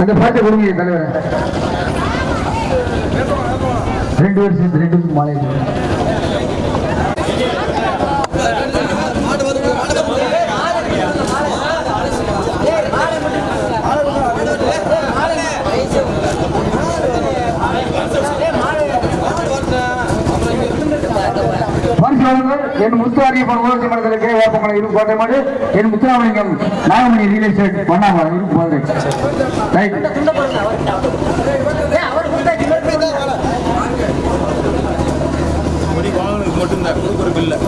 அந்த பாட்டை கொடுங்க தலைவர். ரெண்டு பேர் சேர்ந்து ரெண்டு பேரும் மாலை பரிசுகள் என் முத்துவாரியப்பன் ஊராட்சி மன்றத்திற்கு வேப்பமலை இரு கோட்டை மாடு என் முத்துராமலிங்கம் நாகமணி ரியல் எஸ்டேட் பண்ணாமலை இரு போது ரைட் மட்டும்தான் கொடுக்குறதுக்கு இல்லை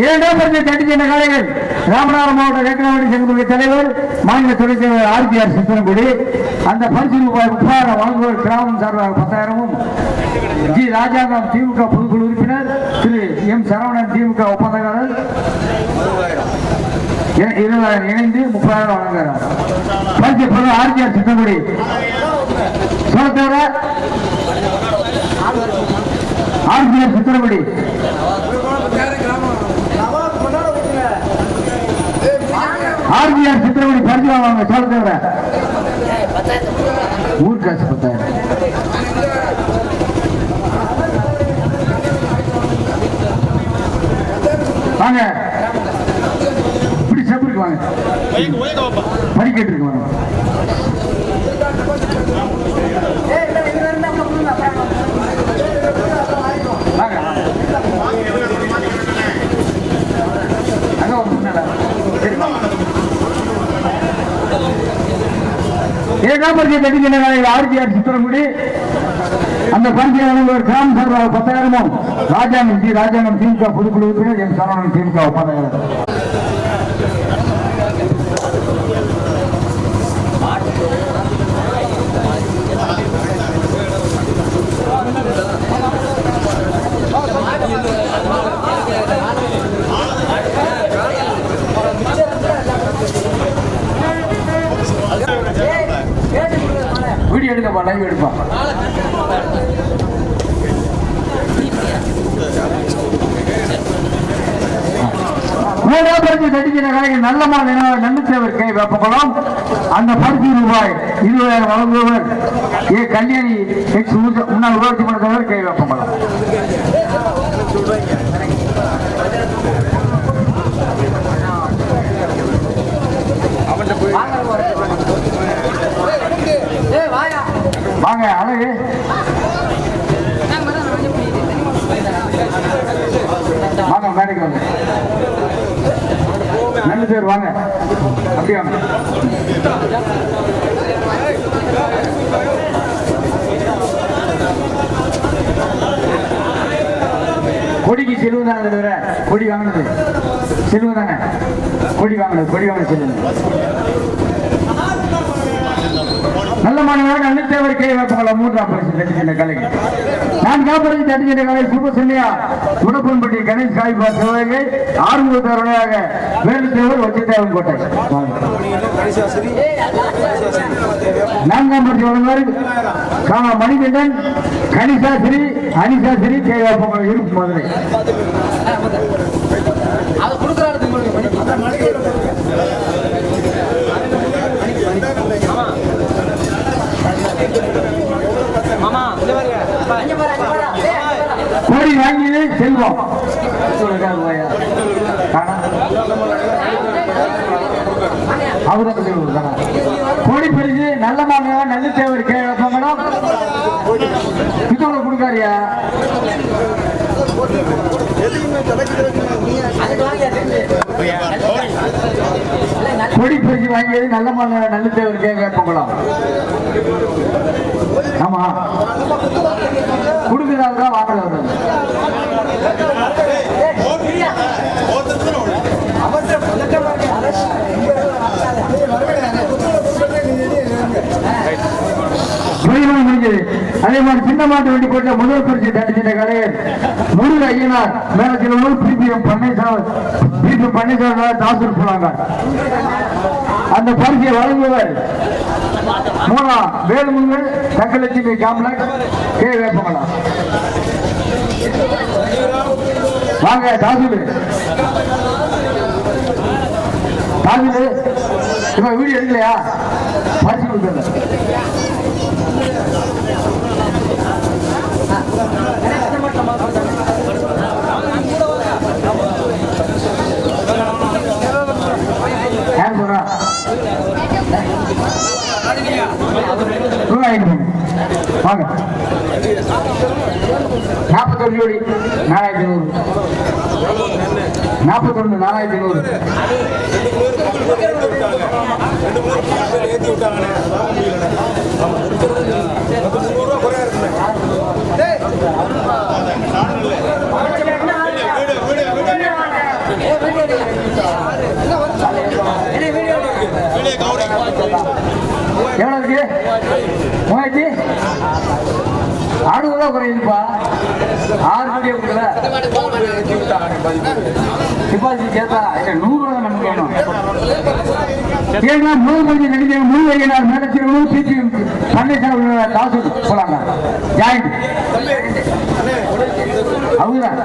இரண்டாம் பரிசு தட்டி சென்ற காலைகள் ராமநாதபுரம் மாவட்ட வேட்டநாடு சங்கத்துடைய தலைவர் மாநில துணைத் தலைவர் ஆர்பிஆர் அந்த பரிசு ரூபாய் முப்பதாயிரம் வழங்குவோர் கிராமம் சார்பாக பத்தாயிரமும். ஜி. ராஜாங்கம் திமுக பொதுக்குழு உறுப்பினர் திரு எம். சரவணன் திமுக ஒப்பந்தக்காரர். இருபதாயிரம் இணைந்து முப்பதாயிரம் வழங்குகிறார். பரிசு பொருள் ஆர்பிஆர் சித்தனகுடி சொல்லத்தவிர ஆர்பிஆர் சித்தனகுடி ஆர்பிஆர் சித்திரகுடி பரிசு வாங்க சொல்ல தவிர ஊர் காசு பத்தாயிரம். வாங்க. இப்படி செப்பருக்கு வாங்க. படிக்கட்டு இருக்கு வாங்க அங்க ஒரு முன்னால. சரி ஏழாம் பரிசை தட்டிக்கின்ற நாளையில் ஆர்ஜிஆர் அந்த பரிசையாளர் ஒரு கிராம சார்பாக பத்தாயிரமும் ராஜாங்கம் ராஜாங்கம் திமுக பொதுக்குழு உறுப்பினர் என் சரவணன் திமுக ஒப்பந்தாயிரம் வீடியோ எடுக்கப்பா லைவ் எடுப்பா மூன்றாம் பரிசு தட்டிக்கிற கலைஞர் கை வெப்பகுளம் அந்த பரிசு ரூபாய் இருபதாயிரம் வழங்குவர் ஏ கல்யாணி எக்ஸ் முன்னாள் ஊராட்சி மன்ற கை. வெப்பகுளம் வாங்க அழகு வாங்க மேடைக்கு வாங்க நல்ல பேர் வாங்க அப்படியே வாங்க கொடிக்கு செலவு தானே தவிர கொடி வாங்கினது. செல்வம் தானே? கொடி வாங்கினது கொடி வாங்கின செல்வம் நல்ல மாணவர்கள் அன்னித்தேவர் கை. வைப்பாங்களா மூன்றாம் பரிசு தட்டுகின்ற கலை நான் பரிசு தட்டுகின்ற கலை சுபசன்யா குணப்பன்பட்டி கணேஷ் காய்பா சிவகங்கை தேவர் வேலுத்தேவர் வச்சித்தேவன் கோட்டை. நான்காம் பரிசு வழங்குவார் காணா மணிகண்டன் கணிசாசிரி அனிசாசிரி கே. வைப்பாங்க இருப்பு மதுரை கோடி வாங்கியது செல்வம் சொல்லுங்க ஐயா. காணா. அவருக்கு செல்வம் தானா? கோடி பரிசு நல்ல மாங்க நல்ல தேவர் கே மேடம் இது உங்களுக்கு கொடுக்காரியா கொடி பிரிச்சு வாங்கியது நல்ல மாங்க நல்ல தேவர் கே ஆமா. கொடுக்குறாங்க வாங்குறாங்க அதிகமாக முடிஞ்சது அதே மாதிரி சின்ன மாட்டு வண்டி போட்ட முதல் பரிசு தடிச்சிட்ட கலையர் முருக ஐயனார் மேல சில ஊர் பிபிஎம் பன்னீர்சாமி பிபி பன்னீர்சாமி தாசூர் போனாங்க. அந்த பரிசை வழங்குவர் மூணா வேலுமுங்க தங்கலட்சுமி காம்ப்ளெக்ஸ் கே வேப்பமலா. வாங்க தாசுலு தாசுலு இப்ப வீடியோ எடுக்கலையா? பரிசு கொடுக்கல யார் சொல்றா ரூபாய் ஐநூறு. வாங்க நாற்பத்தொரு ஜோடி நாலாயிரத்தி நூறு நாற்பத்தொன்று நாலாயிரத்தி நூறு ஏற்றி எவ்வளோ இருக்கு? மூவாயிரத்தி? ஆறு ரூபா குறையுதுப்பா. ஆறு கோடி கொடுக்கல. டிபாசிட் கேட்டா நூறு ரூபா நமக்கு வேணும் ஏன்னா நூறு மணி பன்னீர்செல்வம் காசு போலாங்க ஜாயிண்ட். அவங்கதான்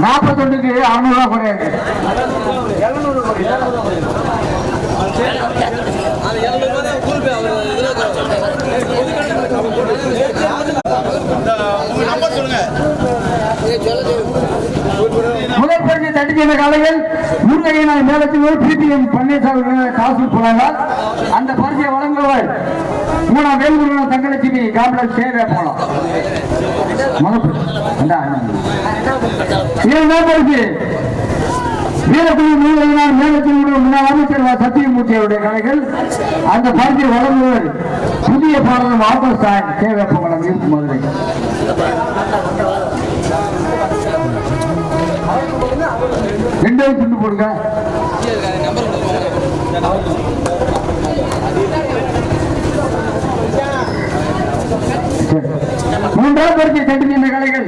நாற்பத்தொன்னுக்கு அறுநூறுவா குறையாது. உங்க நம்பர் சொல்லுங்க முதல் தட்டி சென்ற காலையில் முருகையனார் மேலத்தில் பிடிஎம் பன்னீர்செல்வம் காசு போனாங்க அந்த பரிசை வழங்குவார் மூணாம் வேல்முருகன் தங்கலட்சுமி காம்ப்ளெக்ஸ் சேவை போலாம் முதல் வீரக்குழு முருகையனார் மேலத்தில் முன்னாள் அமைச்சர் சத்தியமூர்த்தி அவருடைய கலைகள் அந்த பரிசை வழங்குவர் புதிய பாரதம் ஆபஸ்தான் சேவை போகலாம். இருக்கு மதுரை. ரெண்டாவது துண்டு போடுங்க. சரி. மூன்றாவது பரிசை நின்ற கலைகள்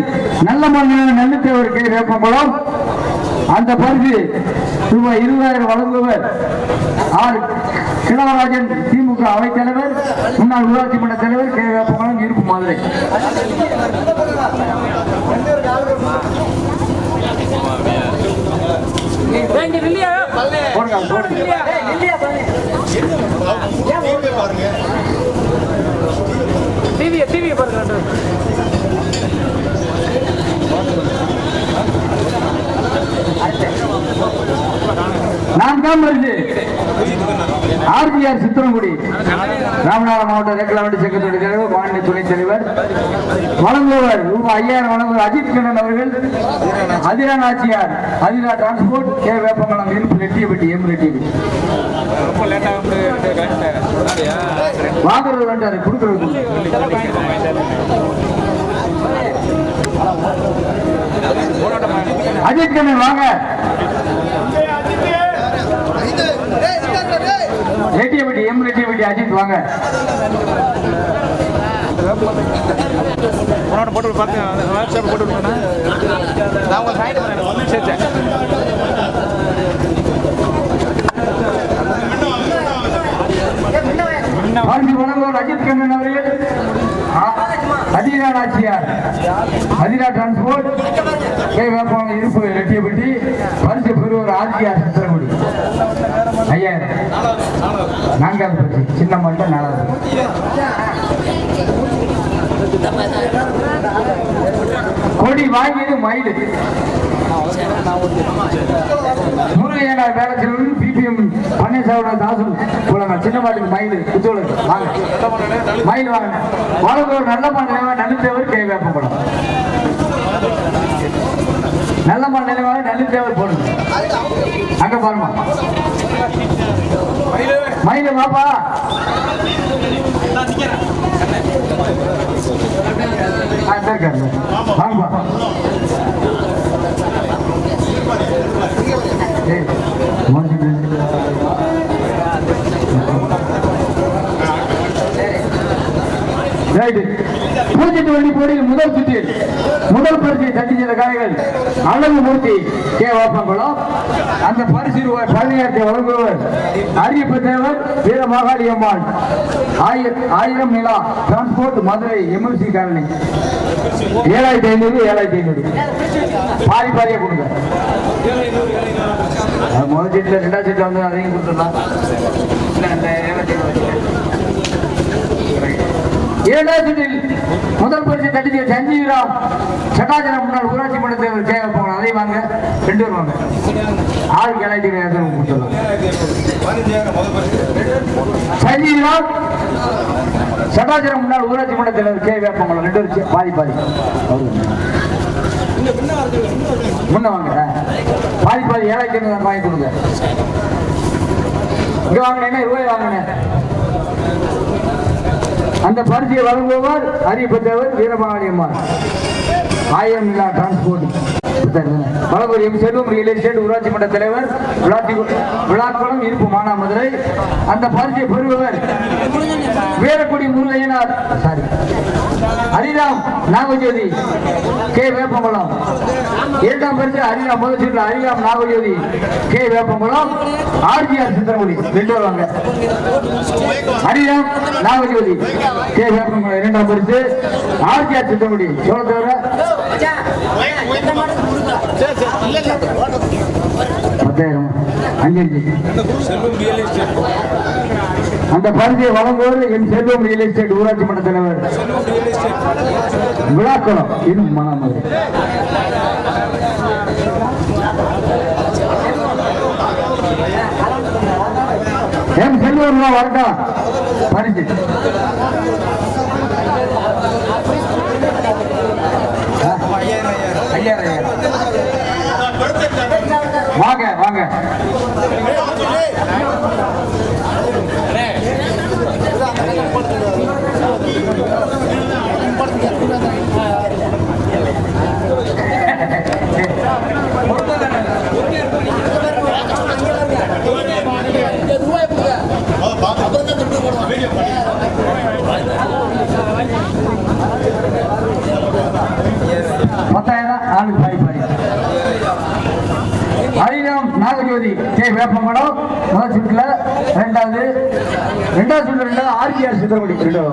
நல்ல மண்ணில் நல்லத்தேவர் கே வேப்பங்குளம் அந்த பரிசு ரூபாய் இருபதாயிரம் வழங்குவர் ஆர் கிழவராஜன் திமுக அவைத் தலைவர் முன்னாள் ஊராட்சி மன்ற தலைவர் கே வேப்பங்குளம் இருப்பு மதுரை. போடுங்க பாருங்க டிவியை டிவியை பாருங்க நான்காம் பரிசு ஆர்பிஆர் சித்திரங்குடி. ராமநாதபுரம் மாவட்ட ரெக்கலாவட்டி செக்ரட்டரி தலைவர் மாநில துணைத் தலைவர் வழங்குவர் ரூபாய் ஐயாயிரம் வழங்குவர் அஜித் கண்ணன் அவர்கள் அதிரா நாச்சியார் அதிரா டிரான்ஸ்போர்ட் கே வேப்பமலம் இருப்பு ரெட்டியப்பட்டி எம் ரெட்டியப்பட்டி ரொம்ப லேட்டாக வாங்குறது வேண்டாம் கொடுக்குறது அஜித் கண்ணன் வாங்க. ரெட்டியப்பட்டி எம் ரெட்டியப்பட்டி அஜித் வாங்க. உன்னோட போட்டு பார்த்து வாட்ஸ்அப் போட்டு விட்டுருண்ணா நான் உங்கள் சைடு பண்ணேன் சரி சரி வாழ்ந்து அஜித் கண்ணன் அவர்கள். அதிரா நாச்சியார். அதிரா டிரான்ஸ்போர்ட் கே வேப்பம் இருப்பு ரெட்டியப்பட்டி பரிசு பெறுவோர் ஆர்ஜிஆர் சித்திரங்குடி ஐயாயிரம். நான்காவது பரிசு. சின்ன மட்டும் நாலாவது கொடி வாங்கியது மயிலு. முருகையனார் வேளச்செல்வன் பிபிஎம் பன்னீர்செல்வம் தாசு போலாங்க. சின்ன மாட்டுக்கு மயில் குத்தோடு வாங்க. மயில் வாங்க. வழக்கு ஒரு நல்ல நிலைவாக நடுத்தேவர் கை வேப்பப்படும் நல்ல நிலைவாக நடுத்தேவர் போடுங்க. அங்க பாருமா. மயில வாப்பா வாங்க பாப்பா வண்டி போட்டியில் முதல் சுற்றில் முதல் பரிசை தட்டி சென்ற காலைகள் அழகு மூர்த்தி கே. வாப்பங்குளம் அந்த பரிசு ரூபாய் பதினாயிரத்தை வழங்குவர் அரியப்ப தேவர் வீர மாகாளி அம்மாள். ஆயிரம் ஆயிரம் Nila transport Madurai MLC colony. ஏழாயிரத்தி ஐநூறு ஏழாயிரத்தி ஐநூறு. பாதி பாதியா கொடுங்க. முதல் சீட்டில் ரெண்டாவது சீட்டில் வந்து அதையும் கொடுத்துடலாம். இல்லை அந்த ஏழாயிரத்தி ஐநூறு? ஏழாசிட்டில் முதல் பரிசு தட்டிச்சு சஞ்சீவராம் சட்டாச்சரம் முன்னாள் ஊராட்சி மன்ற தேர்தல் கேட்க போகலாம் அதையும் வாங்க. ரெண்டு பேரும் வாங்க. ஆளுக்கு ஏழாயிரத்தி ஐநூறு கொடுத்துடலாம் சஞ்சீவராம் சட்டாச்சரம் முன்னாள் ஊராட்சி மன்ற தேர்தல் கே வேப்பமங்கலம். ரெண்டு பேரும் பாதி பாதி. முன்ன வாங்க. பாதி பாதி ஏழாயிரத்தி ஐநூறு வாங்கி கொடுங்க. இங்கே வாங்கினேன்னா ரூபாய் வாங்கினேன் அந்த பரிசையை வழங்குபவர் அறியப்பட்டவர் வீரபாணி அம்மாள் ஆயிரம் இல்லா transport Valapuri M. Selvam real estate ஊராட்சி மன்ற தலைவர் விழாக்குளம் இருப்பு மானாமதுரை அந்த பரிசை பெறுபவர் Veerakudi முருகையனார். Sorry Hariram Nagajothi K. Veppankulam. இரண்டாம் பரிசு ஹரிராம் முதல் சீட்டில் ஹரிராம் நாகஜோதி கே. வேப்பங்குளம். ஆர்ஜிஆர் சித்திரங்குடி ரெண்டு வருவாங்க ஹரிராம் நாகஜோதி கே. வேப்பங்குளம் இரண்டாம் பரிசு ஆர்ஜிஆர் சித்திரங்குடி எவ்வளோ தவிர பத்தாயிரம் அஞ்சு அந்த பரிசை வழங்குவோர் என் செல்வம் ரியல் எஸ்டேட் ஊராட்சி மன்ற தலைவர். விழாக்குளம். இன்னும் மனாமது என் செல்வம் வரட்டா? பரிசு நாகஜோதி கே வேப்பமடம் முதல் சுற்றுல ரெண்டாவது ரெண்டாவது சுற்று ரெண்டாவது ஆர்ஜிஆர் சித்திரகுடி ரெண்டாவது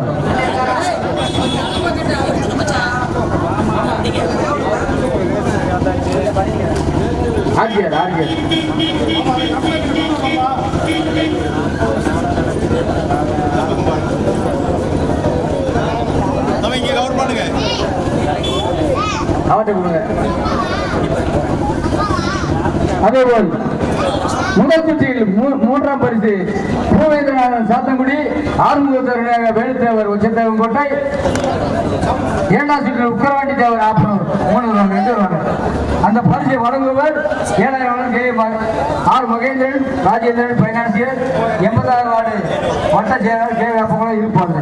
ஆர்ஜிஆர் ஆர்ஜிஆர் அவற்றை கொடுங்க. அதேபோல் முதல் சுற்றில் மூ- மூன்றாம் பரிசு பூவேந்திரநாதன் சாத்தங்குடி ஆறுமுகத்தவருடைய வேலுத்தேவர் உச்சத்தேவன் கோட்டை இரண்டாம் சுற்றில் உக்கரவாண்டி தேவர் ஆப்பனூர் மூணு ரெண்டு அந்த பரிசை வழங்குவர் ஏழாயிரம் K. R. Mahendran Rajendran financier எண்பதாயிரம் வார்டு வட்ட செயலாளர் கே. வேப்பங்களும் இருப்பாங்க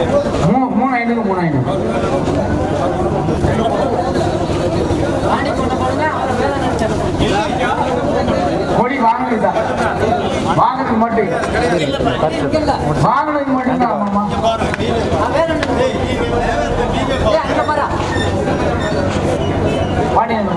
எண்ணூறு மூவாயிரத்தி எண்ணூறு மூ மூணு ஐநூறு மூணு ஐநூறு. கொடி வாங்கினதுதான் வாங்கினது மட்டும். வாங்கினது மட்டும்தான் ஆமாம்மா பாண்டியன்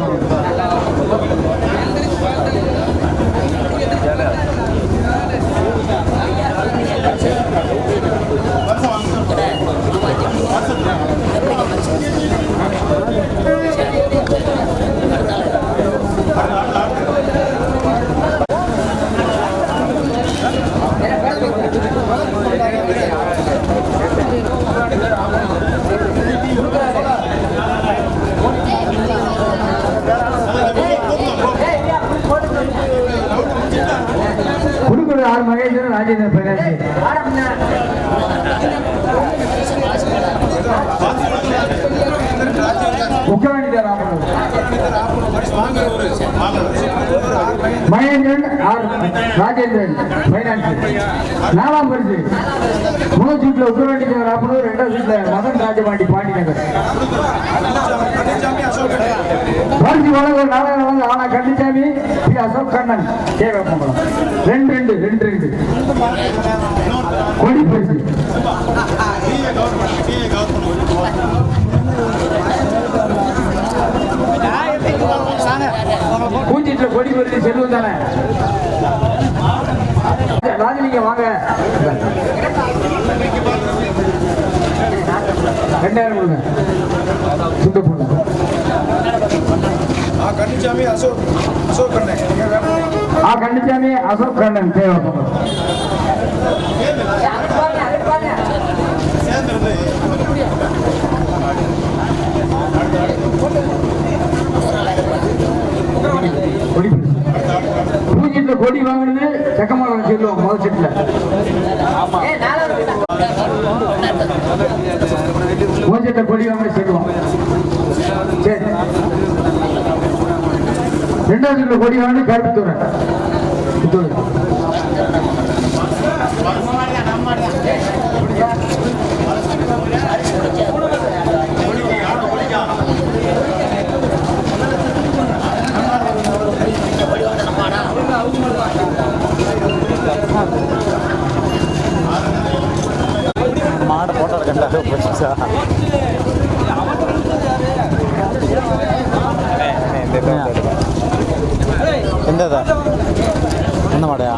குடுக்குறது ஆறு Mahendran Rajendran financier Ukkaravandi Mahendran R Rajendran financier நாலாம் பரிசு. முதல் சீட்ல உக்கரவாண்டி ராமனூர் ரெண்டாவது சீட்ல மதன் ராஜபாண்டி பாண்டிநகர். பரிசு வழங்க நாடகம் ஆனா கண்டிச்சாமி பி அசோக் கண்ணன் ரெண்டு ரெண்டு ரெண்டு ரெண்டு. கொடி பரிசு. வீட்டுல கொடி வருது செல்வம் தானே? ராஜலிங்கம் வாங்க. ரெண்டாயிரம் கொடுங்க. ஆ கன்னிச்சாமி அசோக் அசோக் கண்ணே எங்க வேணும் ஆ கண்டிச்சாமி அசோக் கண்ணன் தேவை கொடி பூஜ்யத்துல கொடி வாங்கினது செக்கமாக செல்லுவோம் முதல் செட்டில் பூஜ்யத்தை கொடி வாங்கினது செல்லுவோம் சரி. ரெண்டாவது கொடி வாங்கினது கருப்புத்துறை மாட போட்டோ எடுக்கண்டா எந்ததா எந்த மாடையா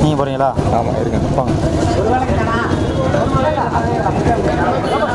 நீங்க போறீங்களா ஆமாம் இருக்கேன் போங்க Thank you.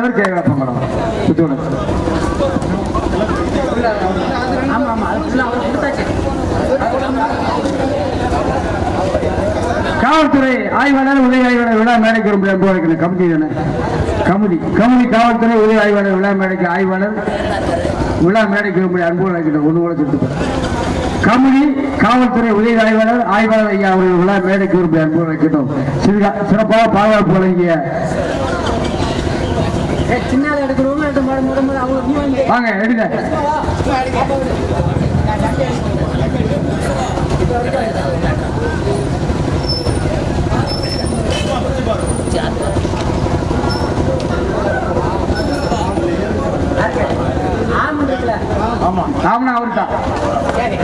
நல்ல தேவர் கேட்கலாம் மேடம். காவல்துறை ஆய்வாளர் உதவி ஆய்வாளர் விழா மேடைக்கு ரொம்ப அன்பு வைக்கணும் கமிட்டி தானே? கமிட்டி. கமிட்டி காவல்துறை உதவி ஆய்வாளர் விழா மேடைக்கு ஆய்வாளர். விழா மேடைக்கு ரொம்ப அன்பு வைக்கணும் ஒன்று கூட சொல்லிட்டு கமிட்டி காவல்துறை உதவி ஆய்வாளர் ஆய்வாளர் ஐயா அவர்கள் விழா மேடைக்கு ரொம்ப அன்பு வைக்கணும் சிறப்பாக பாதுகாப்பு வழங்கிய சின்னதை எடுக்கிறவங்க எடுத்து மாடு முடம்பு அவங்க வாங்க எடுங்க. ஆமா ராமனா சரி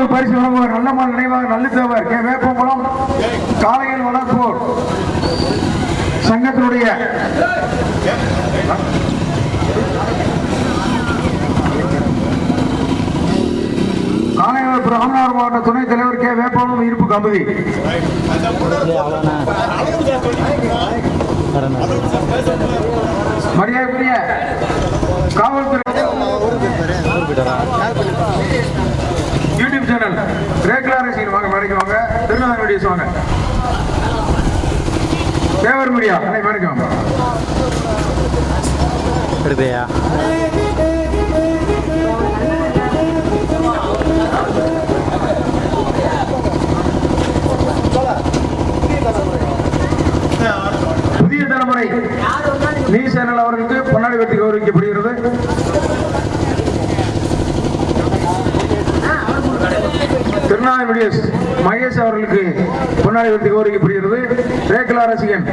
தான் பரிசு வழங்குவார். நல்ல மன நினைவாக நல்ல தேவர் கே வேப்பங்குளம் காளையில் வளர்ப்போர். சங்கத்தினுடைய காளையார் ராமநாதபுரம் மாவட்ட துணைத் தலைவர் கே வேப்பகுளம் இருப்பு கம்பதி. மரியாதைக்குரிய காவல்துறை ரேக்லா ரசிகர் வாங்க மேடைக்கு வாங்க. திருநாள் வீடியோஸ் வாங்க தேவர் மீடியா அன்னை மேடைக்கு வாங்க. புதிய தலைமுறை. நீ சேனல் அவர்களுக்கு பொன்னாடி வெற்றி கௌரவிக்கப்படுகிறது. திருநாள் மகேஷ் அவர்களுக்கு பொன்னாடி வெற்றி கௌரவிக்கப்படுகிறது ரேக்லா ரசிகன்.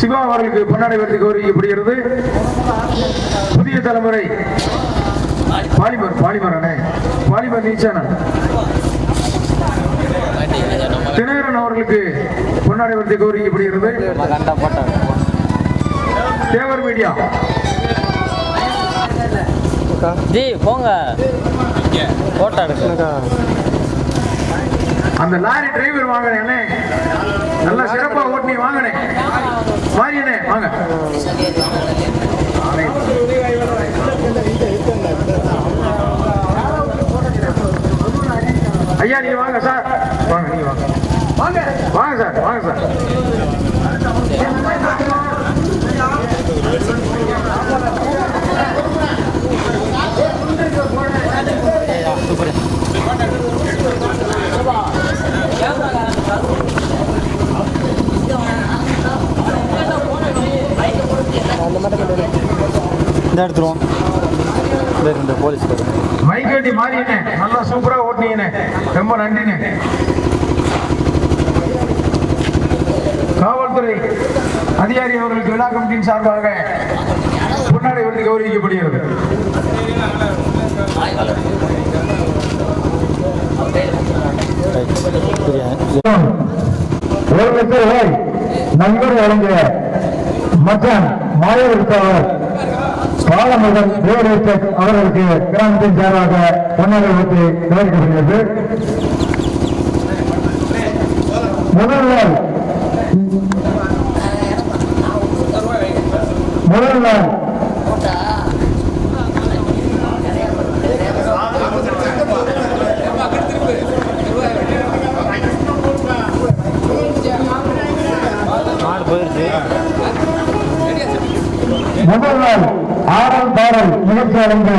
சிவா அவர்களுக்கு பொன்னாடி வெற்றி கௌரவிக்கப்படுகிறது புதிய தலைமுறை. பாலிமர் பாலிமர் அண்ணே. பாலிமர் நீச்சான தினகரன் அவர்களுக்கு பொன்னாடி வெற்றி கௌரவிக்கப்படுகிறது தேவர் மீடியா. ஜி போங்க. போட்டோ எடுக்கா அந்த லாரி டிரைவர் வாங்கினே நல்லா சிறப்பா ஓட்டி வாங்கினே மாறினே வாங்க. ஐயா நீங்க வாங்க சார். வாங்க நீங்க வாங்க. வாங்க. வாங்க சார் வாங்க சார். எடுத்துருவோம். இந்த போலீஸ் மைக் கட்டி மாறினே நல்லா சூப்பரா ஓட்டினீங்கண்ணே. ரொம்ப நன்றிண்ணே. காவல்துறை அதிகாரி அவர்களுக்கு விழா கமிட்டியின் சார்பாக பொன்னாடை விருது கௌரவிக்கப்படுகிறது. ஒரு லட்சம் ரூபாய் நண்பர் வழங்கிய மச்சான் மாயவிருத்தவர் பாலமுருகன் ரியல் அவர்களுக்கு கிராமத்தின் சார்பாக பொன்னாடை விருது கௌரவிக்கப்படுகிறது முதல்வர் முதல்வர். முதல் நாள் மாடு ஆடல் பாடல் நிகழ்ச்சி அடைந்த